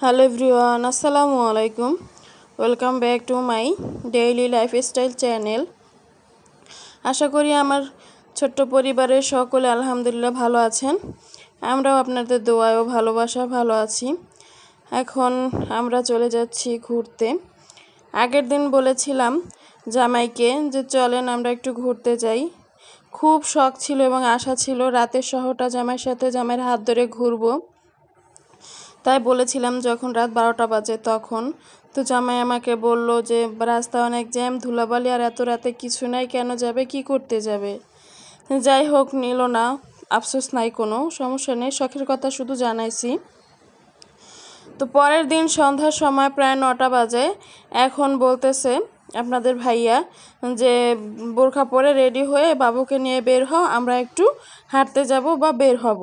Hello everyone আসসালামু আলাইকুম welcome back to my daily lifestyle channel আশা করি আমার ছোট্ট পরিবারের সকলে আলহামদুলিল্লাহ ভালো আছেন। আমরাও আপনাদের দোয়ায় ও ভালোবাসা ভালো আছি। এখন আমরা চলে যাচ্ছি ঘুরতে। আগের দিন বলেছিলাম জামাইকে যে চলেন আমরা একটু ঘুরতে যাই। খুব শখ ছিল এবং আশা ছিল রাতের শহরটা জামাইয়ের সাথে জামাইয়ের হাত ধরে ঘুরবো। তাই বলেছিলাম যখন রাত বারোটা বাজে তখন। তো জামাই আমাকে বলল যে রাস্তা অনেক জ্যাম, ধুলাবালি আর এত রাতে কিছু নাই, কেন যাবে, কি করতে যাবে? যাই হোক, নিল না। আফসোস নাই কোনো, সমস্যা নেই, শখের কথা শুধু জানাইছি। তো পরের দিন সন্ধ্যার সময় প্রায় নটা বাজে। এখন বলতেছে আপনাদের ভাইয়া যে, বোরখা পরে রেডি হয়ে বাবুকে নিয়ে বের হও, আমরা একটু হাঁটতে যাব বা বের হব।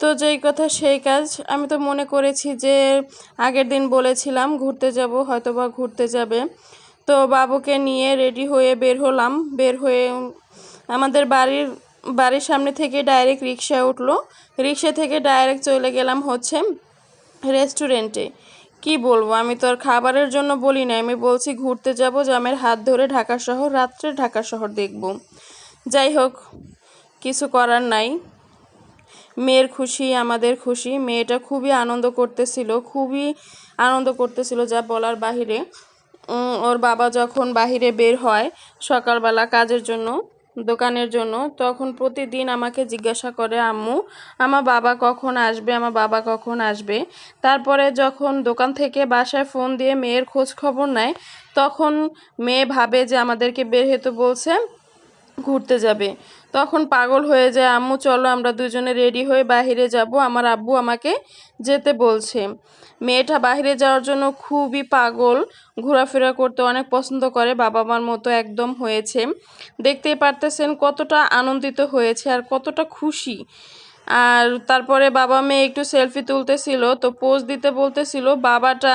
তো যেই কথা সেই কাজ। আমি তো মনে করেছি যে আগের দিন বলেছিলাম, ঘুরতে যাব হয়তো বা ঘুরতে যাবে। তো বাবুকে নিয়ে রেডি হয়ে বের হলাম। বের হয়ে আমাদের বাড়ির বাড়ির সামনে থেকে ডাইরেক্ট রিক্সা উঠল। রিক্সা থেকে ডাইরেক্ট চলে গেলাম হচ্ছে রেস্টুরেন্টে। কি বলব, আমি তো আর খাবারের জন্য বলি না আমি বলছি ঘুরতে যাব, জামের হাত ধরে ঢাকা শহর, রাত্রে ঢাকা শহর দেখব। যাই হোক, কিছু করার নাই। মেয়ের খুশি, আমাদের খুশি। মেয়েটা খুবই আনন্দ করতেছিল, খুবই আনন্দ করতেছিল যা বলার বাহিরে। ওর বাবা যখন বাহিরে বের হয় সকালবেলা কাজের জন্য, দোকানের জন্য, তখন প্রতিদিন আমাকে জিজ্ঞাসা করে, আম্মু, আমার বাবা কখন আসবে? আমার বাবা কখন আসবে? তারপরে যখন দোকান থেকে বাসায় ফোন দিয়ে মেয়ের খোঁজ খবর নেয়, তখন মেয়ে ভাবে যে আমাদেরকে বের হতে বলছে, ঘুরতে যাবে। তখন পাগল হয়ে যায়, আম্মু, চলো, আমরা দুজনে রেডি হয়ে বাহিরে যাব। আমার আব্বু আমাকে যেতে বলছে। মেয়েটা বাহিরে যাওয়ার জন্য খুবই পাগল, ঘোরাফেরা করতে অনেক পছন্দ করে বাবা মার মতো একদম হয়েছে। দেখতেই পারতেছেন কতটা আনন্দিত হয়েছে আর কতটা খুশি। আর তারপরে বাবা মেয়ে একটু সেলফি তুলতেছিল, তো পোজ দিতে বলতেছিল, বাবাটা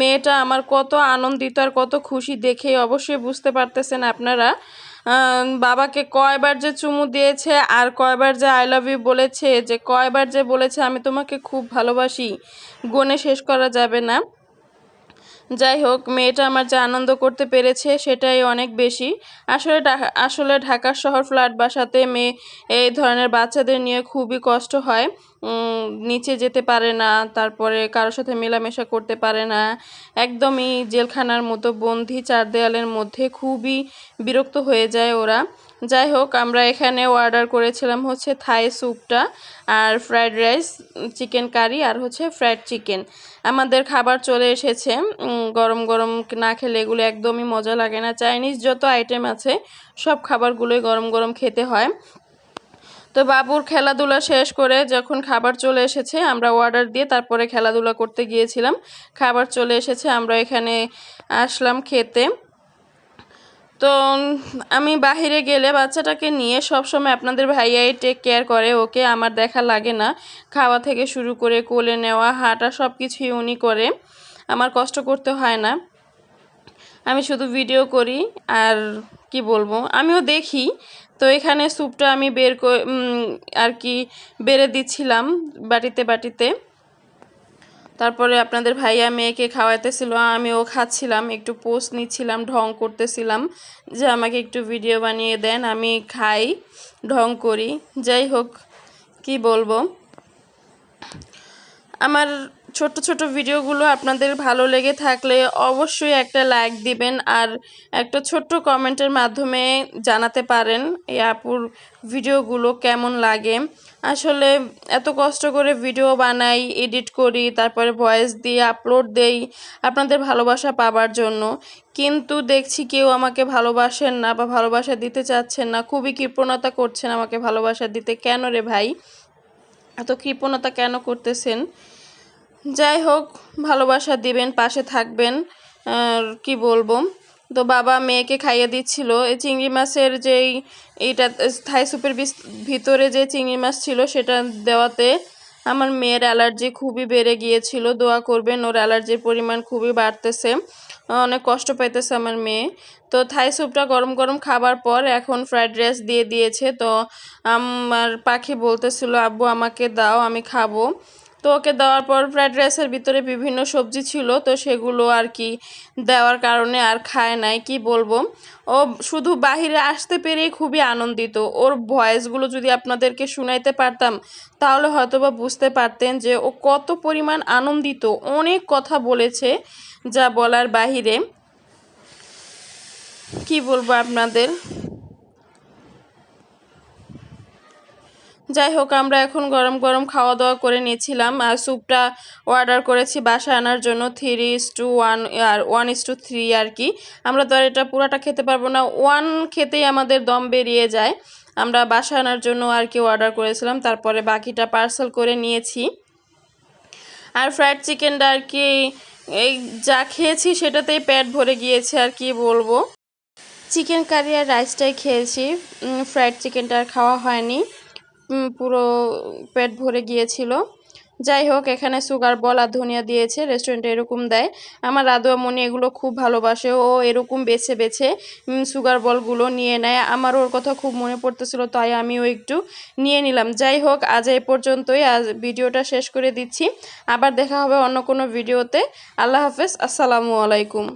মেয়েটা আমার কত আনন্দিত আর কত খুশি দেখে অবশ্যই বুঝতে পারতেছেন আপনারা। বাবাকে কয়বার যে চুমু দিয়েছে আর কয়বার যে আই লাভ ইউ বলেছে, যে কয়বার যে বলেছে, আমি তোমাকে খুব ভালোবাসি। গনে শেষ করা যাবে না। যাই হোক, মেয়েটা আমার যে আনন্দ করতে পেরেছে সেটাই অনেক বেশি। আসলে আসলে ঢাকা শহর ফ্ল্যাট বাসাতে মেয়ে এই ধরনের বাচ্চাদের নিয়ে খুবই কষ্ট হয়। নিচে যেতে পারে না, তারপরে কারোর সাথে মেলামেশা করতে পারে না। একদমই জেলখানার মতো বন্দি, চার দেয়ালের মধ্যে খুবই বিরক্ত হয়ে যায় ওরা। যাই হোক, আমরা এখানে অর্ডার করেছিলাম হচ্ছে থাই স্যুপটা আর ফ্রায়েড রাইস চিকেন কারি আর হচ্ছে ফ্রায়েড চিকেন আমাদের খাবার চলে এসেছে। গরম গরম না খেলে এগুলো একদমই মজা লাগে না। চাইনিজ যত আইটেম আছে, সব খাবারগুলোই গরম গরম খেতে হয়। তো বাবুর খেলাধুলা শেষ করে যখন খাবার চলে এসেছে, আমরা অর্ডার দিয়ে তারপরে খেলাধুলা করতে গিয়েছিলাম। খাবার চলে এসেছে, আমরা এখানে আসলাম খেতে। তো, আমি বাহিরে গেলে বাচ্চাটাকে নিয়ে সবসময় আপনাদের ভাইয়াই টেক কেয়ার করে, ওকে আমার দেখা লাগে না। খাওয়া থেকে শুরু করে, কোলে নেওয়া, হাঁটা সব কিছুই উনি করে। আমার কষ্ট করতে হয় না। আমি শুধু ভিডিও করি আর কি বলব, আমিও দেখি। তো এখানে স্যুপটা আমি বের আর কি বেড়ে দিচ্ছিলাম বাটিতে বাটিতে। তারপরে আপনাদের ভাইয়া মেয়েকে খাওয়াইতেছিল, আমিও খাচ্ছিলাম, একটু পোস্ট নিচ্ছিলাম, ঢং করতেছিলাম যে আমাকে একটু ভিডিও বানিয়ে দেন, আমি খাই, ঢং করি। যাই হোক, কি বলব? আমার ছোট ছোট ভিডিওগুলো আপনাদের ভালো লেগে থাকলে অবশ্যই একটা লাইক দিবেন আর একটা ছোট্ট কমেন্টের মাধ্যমে জানাতে পারেন এই আপুর ভিডিওগুলো কেমন লাগে। আসলে এত কষ্ট করে ভিডিও বানাই এডিট করি, তারপরে ভয়েস দিয়ে আপলোড দেই আপনাদের ভালোবাসা পাবার জন্য। কিন্তু দেখছি কেউ আমাকে ভালোবাসেন না বা ভালোবাসা দিতে চাচ্ছেন না, খুবই কৃপণতা করছেন আমাকে ভালোবাসা দিতে। কেন রে ভাই? এত কৃপণতা কেন করতেছেন? যাই হোক, ভালোবাসা দিবেন, পাশে থাকবেন কি বলব? তো বাবা মেয়েকে খাইয়ে দিচ্ছিল। এই চিংড়ি মাছের যেই এইটা, থাই স্যুপের ভিতরে যে চিংড়ি মাছ ছিল সেটা দেওয়াতে আমার মেয়ের অ্যালার্জি খুবই বেড়ে গিয়েছিল। দোয়া করবেন, ওর অ্যালার্জির পরিমাণ খুবই বাড়তেছে। অনেক কষ্ট পাইতেছে আমার মেয়ে। তো থাই স্যুপটা গরম গরম খাবার পর এখন ফ্রাইড রাইস দিয়ে দিয়েছে। তো আমার পাখি বলতেছিল, আব্বু, আমাকে দাও, আমি খাব। তো ওকে দেওয়ার পর ফ্রাইড রাইসের ভিতরে বিভিন্ন সবজি ছিল, তো সেগুলো আর কি দেওয়ার কারণে আর খায় নাই, কি বলব? ও শুধু বাহিরে আসতে পেরেই খুবই আনন্দিত। ওর ভয়েসগুলো যদি আপনাদেরকে শুনাইতে পারতাম, তাহলে হয়তো বা বুঝতে পারতেন যে ও কত পরিমাণ আনন্দিত। অনেক কথা বলেছে যা বলার বাহিরে। কি বলব আপনাদের? যাই হোক, আমরা এখন গরম গরম খাওয়া দাওয়া করে নিয়েছিলাম, আর স্যুপটা অর্ডার করেছি বাসায় আনার জন্য থ্রি ইস টু ওয়ান আর ওয়ান ইস টু থ্রি আর কি। আমরা তো আর এটা পুরাটা খেতে পারব না। ওয়ান খেতেই আমাদের দম বেরিয়ে যায়। আমরা বাসা আনার জন্য আর কি অর্ডার করেছিলাম, তারপরে বাকিটা পার্সেল করে নিয়েছি। আর ফ্রাইড চিকেনটা আর কি, এই যা খেয়েছি সেটাতেই পেট ভরে গিয়েছে আর কি বলব। চিকেন কারি আর রাইসটাই খেয়েছি। ফ্রাইড চিকেনটা আর খাওয়া হয়নি। পুরো পেট ভরে গিয়েছিল। যাই হোক এখানে সুগার বল আর ধনিয়া দিয়েছে রেস্টুরেন্টে এরকম দেয়। আমার রাধুয়া মনি এগুলো খুব ভালোবাসে, ও এরকম বেছে বেছে সুগার বলগুলো নিয়ে নেয়। আমার ওর কথা খুব মনে পড়তেছিল, তাই আমিও একটু নিয়ে নিলাম। যাই হোক আজ এই পর্যন্তই, আজ ভিডিওটা শেষ করে দিচ্ছি। আবার দেখা হবে অন্য কোনো ভিডিওতে। আল্লাহ হাফেজ, আসসালামু আলাইকুম।